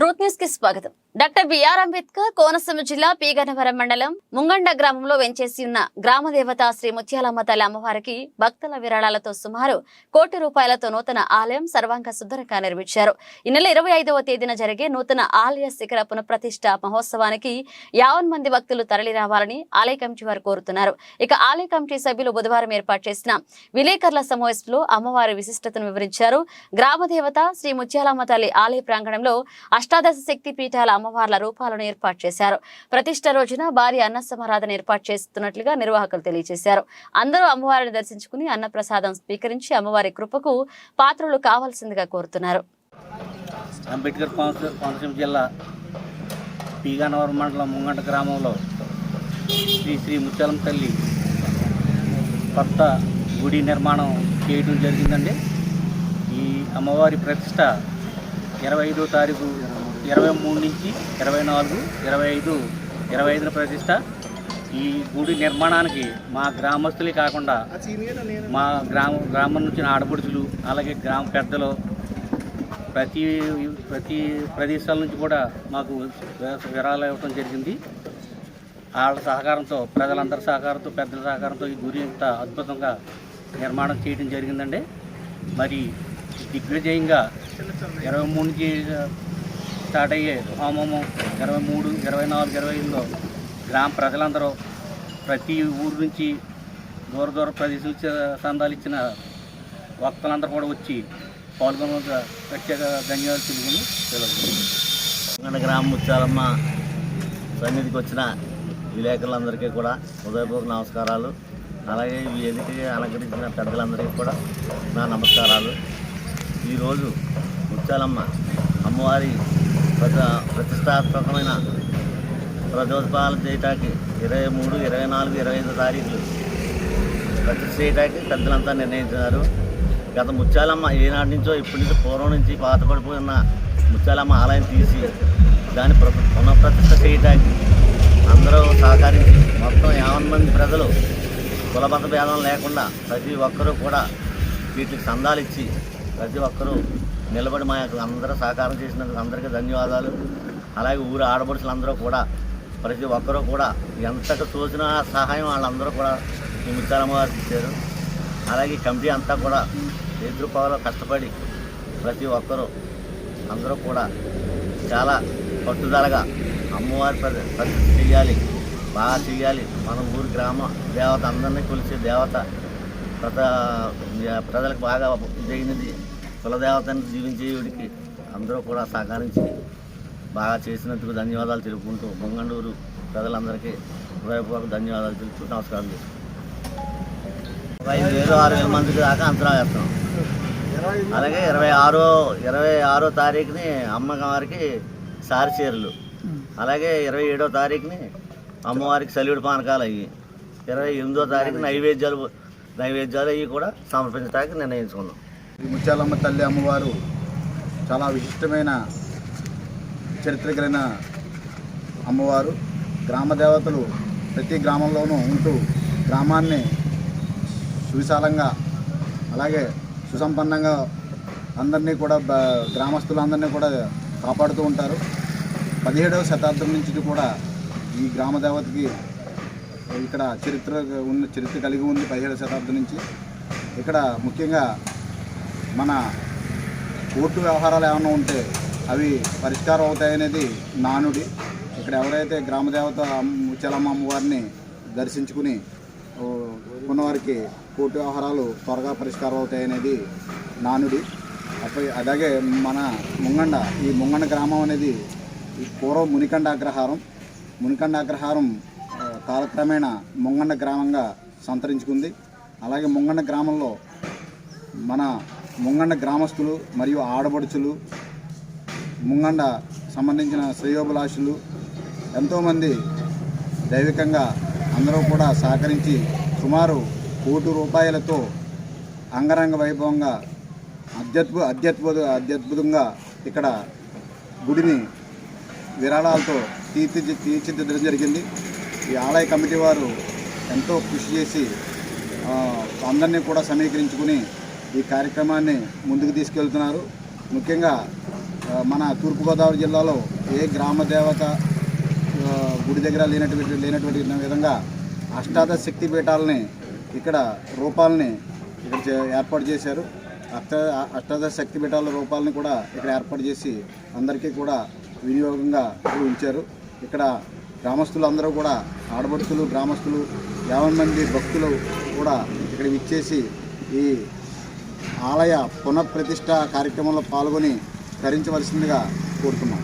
Truth న్యూస్కి స్వాగతం. Doctor BR Ambedkar Konaseema జిల్లా పీగనవరం మండలం ముంగండ గ్రామంలో వెంచేసి ఉన్న గ్రామ దేవత శ్రీ ముత్యాలమ్మ తల్లి అమ్మవారికి భక్తుల విరాళాలతో సుమారు కోటి రూపాయలతో నూతన ఆలయం సర్వాంగ సుందరంగా నిర్మించారు. ఈ నెల ఇరవై ఐదవ తేదీన జరిగే నూతన ఆలయ శిఖర పునఃప్రతిష్ట మహోత్సవానికి యావన్ మంది భక్తులు తరలి రావాలని ఆలయ కమిటీ వారు కోరుతున్నారు. ఇక ఆలయ కమిటీ సభ్యులు బుధవారం ఏర్పాటు చేసిన విలేకరుల సమావేశంలో అమ్మవారి విశిష్టతను వివరించారు. గ్రామ దేవత శ్రీ ముత్యాలమ్మ తల్లి ఆలయ ప్రాంగణంలో అష్టాదశ శక్తి పీఠాల అమ్మవార్ల రూపాలను ఏర్పాటు చేశారు. ప్రతిష్ట రోజున భారీ అన్న సమారాధన ఏర్పాటు చేస్తున్నట్లుగా నిర్వాహకులు తెలియజేశారు. అందరూ అమ్మవారిని దర్శించుకుని అన్నప్రసాదం స్వీకరించి అమ్మవారి కృపకు పాత్రలు కావాల్సిందిగా కోరుతున్నారు. అంబేద్కర్ కోనసీమ జిల్లా పీగానవరం మండలం ముంగంట గ్రామంలో శ్రీ శ్రీ ముత్యాలం తల్లి కొత్త గుడి నిర్మాణం చేయడం జరిగిందండి. ఈ అమ్మవారి ప్రతిష్ట ఇరవై ఐదో తారీఖు ఇరవై మూడు నుంచి ఇరవై నాలుగు ఇరవై ఐదు ఇరవై ఐదున ప్రతిష్ట. ఈ గుడి నిర్మాణానికి మా గ్రామస్తులే కాకుండా మా గ్రామ గ్రామం నుంచి ఆడపడుచులు అలాగే గ్రామ పెద్దలు ప్రతి ప్రతి ప్రదేశాల నుంచి కూడా మాకు విరాళాలు ఇవ్వడం జరిగింది. వాళ్ళ సహకారంతో ప్రజలందరి సహకారంతో పెద్దల సహకారంతో ఈ గురి ఇంత అద్భుతంగా నిర్మాణం చేయడం జరిగిందండి. మరి దిగ్విజయంగా ఇరవై మూడు నుంచి స్టార్ట్ అయ్యే హోమము ఇరవై మూడు ఇరవై నాలుగు ఇరవై ఐదులో గ్రామ ప్రజలందరూ ప్రతి ఊరు నుంచి దూర దూర ప్రదేశం సందాలు ఇచ్చిన వక్తలందరూ కూడా వచ్చి పాల్గొన ప్రత్యేక ధన్యవాదాలు తెలుగుని తెలుగు గ్రామ ముత్యాలమ్మ సన్నిధికి వచ్చిన విలేకరులందరికీ కూడా హృదయపూర్వక నమస్కారాలు. అలాగే ఈ వేదికకి అలంకరించిన పెద్దలందరికీ కూడా నా నమస్కారాలు. ఈరోజు ముత్యాలమ్మ అమ్మవారి ప్రత ప్రతిష్టాత్మకమైన ప్రజోత్సవాలు చేయటానికి ఇరవై మూడు ఇరవై నాలుగు ఇరవై ఐదు తారీఖులు ప్రతిష్ట చేయటానికి పెద్దలంతా నిర్ణయించారు గత ముత్యాలమ్మ ఏనాటి నుంచో ఇప్పటి నుంచి పూర్వం నుంచి పాతపడిపోయిన ముత్యాలమ్మ ఆలయం తీసి దాన్ని ప్ర- పునఃప్రతిష్ఠ చేయటానికి అందరూ సహకరించి మొత్తం యావన్ మంది ప్రజలు కులబద్ధ భేదం లేకుండా ప్రతి ఒక్కరూ కూడా వీటికి సందాలు ఇచ్చి ప్రతి ఒక్కరూ నిలబడి మా యొక్క అందరూ సహకారం చేసినందుకు అందరికీ ధన్యవాదాలు. అలాగే ఊరు ఆడపడుచులందరూ కూడా ప్రతి ఒక్కరూ కూడా ఎంతకు తోచిన సహాయం వాళ్ళందరూ కూడా ఈ ముత్యాలమ్మ గారికి ఇచ్చారు. అలాగే కమిటీ అంతా కూడా ఎదురుకోవాలో కష్టపడి ప్రతి ఒక్కరూ అందరూ కూడా చాలా పట్టుదలగా అమ్మవారి పరిస్థితి ప్రతిష్ఠ చేయాలి బాగా చేయాలి మన ఊరి గ్రామ దేవత అందరినీ కొలిసే దేవత ప్రజలకు బాగా జరిగినది కులదేవతను జీవించే వీడికి అందరూ కూడా సహకరించి బాగా చేసినందుకు ధన్యవాదాలు తెలుపుకుంటూ ముంగండూరు ప్రజలందరికీ హృదయపూర్వక ధన్యవాదాలు తెలుపుకుంటూ నమస్కారం చేసుకుంటాం ఒక ఐదు వేలు ఆరు వేల మందికి దాకా అంచనా వేస్తాం. అలాగే ఇరవై ఆరో ఇరవై ఆరో తారీఖుని అమ్మగారికి సారి చీరలు. అలాగే ఇరవై ఏడో తారీఖుని అమ్మవారికి సల్యూడు పానకాలు అయ్యి ఇరవై ఎనిమిదో తారీఖు నైవేద్యాలు నైవేద్యాలు అవి కూడా సమర్పించడానికి నిర్ణయించుకున్నాం. ఈ ముత్యాలమ్మ తల్లి అమ్మవారు చాలా విశిష్టమైన చరిత్ర కలిగిన అమ్మవారు. గ్రామ దేవతలు ప్రతి గ్రామంలోనూ ఉంటూ గ్రామాన్ని సువిశాలంగా అలాగే సుసంపన్నంగా అందరినీ కూడా గ్రామస్తులందరినీ కూడా కాపాడుతూ ఉంటారు. పదిహేడవ శతాబ్దం నుంచి కూడా ఈ గ్రామ దేవతకి ఇక్కడ చరిత్ర ఉన్న చరిత్ర కలిగి ఉంది పదిహేడవ శతాబ్దం నుంచి. ఇక్కడ ముఖ్యంగా మన కోర్టు వ్యవహారాలు ఏమైనా ఉంటే అవి పరిష్కారం అవుతాయనేది నానుడి. ఇక్కడ ఎవరైతే గ్రామదేవత ముచ్చలమ్మ అమ్మవారిని దర్శించుకుని ఉన్నవారికి కోర్టు వ్యవహారాలు త్వరగా పరిష్కారం అవుతాయనేది నానుడి. అప్పటి అలాగే మన ముంగండ ఈ ముంగండ గ్రామం అనేది పూర్వం మునికండ అగ్రహారం. మునికండ అగ్రహారం కాలక్రమేణా ముంగండ గ్రామంగా సంతరించుకుంది. అలాగే ముంగండ గ్రామంలో మన ముంగండ గ్రామస్తులు మరియు ఆడబడుచులు ముంగండ సంబంధించిన శ్రేయోభిలాషులు ఎంతోమంది దైవికంగా అందరూ కూడా సహకరించి సుమారు కోటి రూపాయలతో అంగరంగ వైభవంగా అత్యద్భుత అత్యద్భుత అత్యద్భుతంగా ఇక్కడ గుడిని విరాళాలతో తీర్చి తీర్చిదిద్దడం జరిగింది. ఈ ఆలయ కమిటీ వారు ఎంతో కృషి చేసి అందరినీ కూడా సమీకరించుకుని ఈ కార్యక్రమాన్ని ముందుకు తీసుకెళ్తున్నారు. ముఖ్యంగా మన తూర్పుగోదావరి జిల్లాలో ఏ గ్రామ దేవత గుడి దగ్గర లేనటువంటి లేనటువంటి విధంగా అష్టాదశ శక్తి పీఠాలని ఇక్కడ రూపాలని ఇక్కడ చే- ఏర్పాటు చేశారు. అష్ట అష్టాదశ శక్తి పీఠాల రూపాలని కూడా ఇక్కడ ఏర్పాటు చేసి అందరికీ కూడా వినియోగంగా ఉంచారు. ఇక్కడ గ్రామస్తులందరూ కూడా ఆడబడుతులు గ్రామస్తులు యాభై మంది భక్తులు కూడా ఇక్కడ విచ్చేసి ఈ ఆలయ పునఃప్రతిష్ట కార్యక్రమంలో పాల్గొని ధరించవలసిందిగా కోరుతున్నాం.